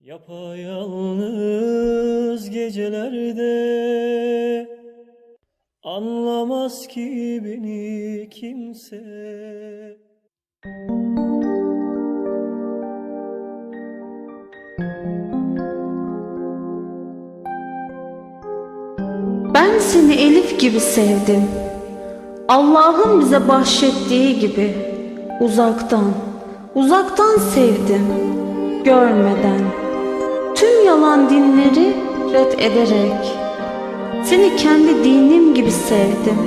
Yapayalnız gecelerde Anlamaz ki beni kimse Ben seni Elif gibi sevdim. Allah'ın bize bahşettiği gibi uzaktan, uzaktan sevdim, görmeden. Yalan dinleri red ederek seni kendi dinim gibi sevdim.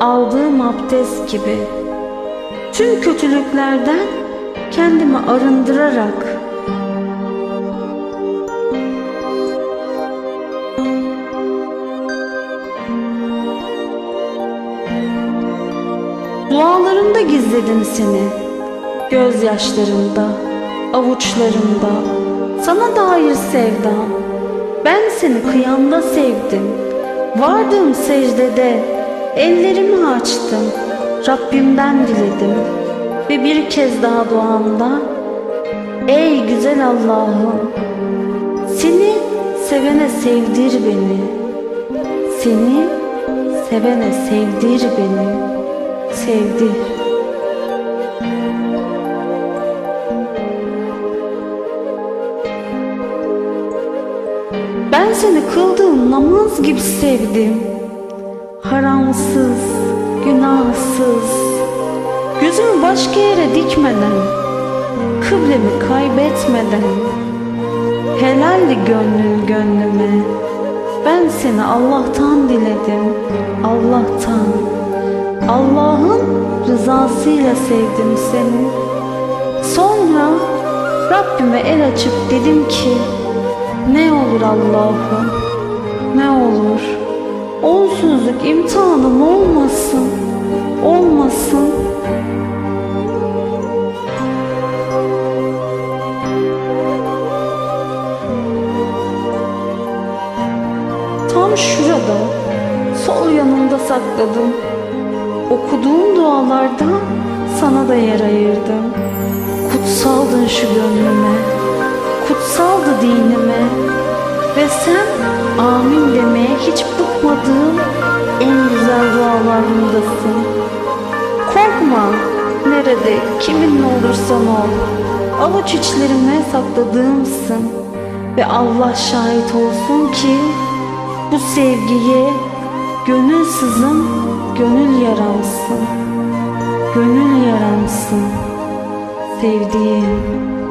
Aldığım abdest gibi tüm kötülüklerden kendimi arındırarak Dualarımda gizledim seni Gözyaşlarımda, avuçlarımda Sana dair sevdam Ben seni kıyamda sevdim. Vardığım secdede. Ellerimi açtım. Rabbimden diledim. Ve bir kez daha duamda Ey güzel Allah'ım Seni sevene sevdir beni. Seni sevene sevdir beni. Sevdi. Seni kıldığım namaz gibi sevdim. Haramsız, günahsız, gözümü başka yere dikmeden, kıblemi kaybetmeden, helalli gönlüm gönlüme. Ben seni Allah'tan diledim, Allah'tan. Allah'ın rızasıyla sevdim seni. Sonra Rabbime el açıp dedim ki ne olur Allah'ım? Ne olur? Onsuzluk imtihanım olmasın. Olmasın. Tam şurada sol yanımda sakladım. Okuduğum dualarda sana da yer ayırdım. Kutsaldın şu gönlüme, kutsaldı dinime ve sen amin demeye hiç bıkmadığım en güzel dualarımdasın. Korkma, nerede, kiminle olursan ol, avuç içlerime sakladığımsın ve Allah şahit olsun ki bu sevgiye Gönül sızım, gönül yaramsın. Gönül yaramsın. Sevdiğim.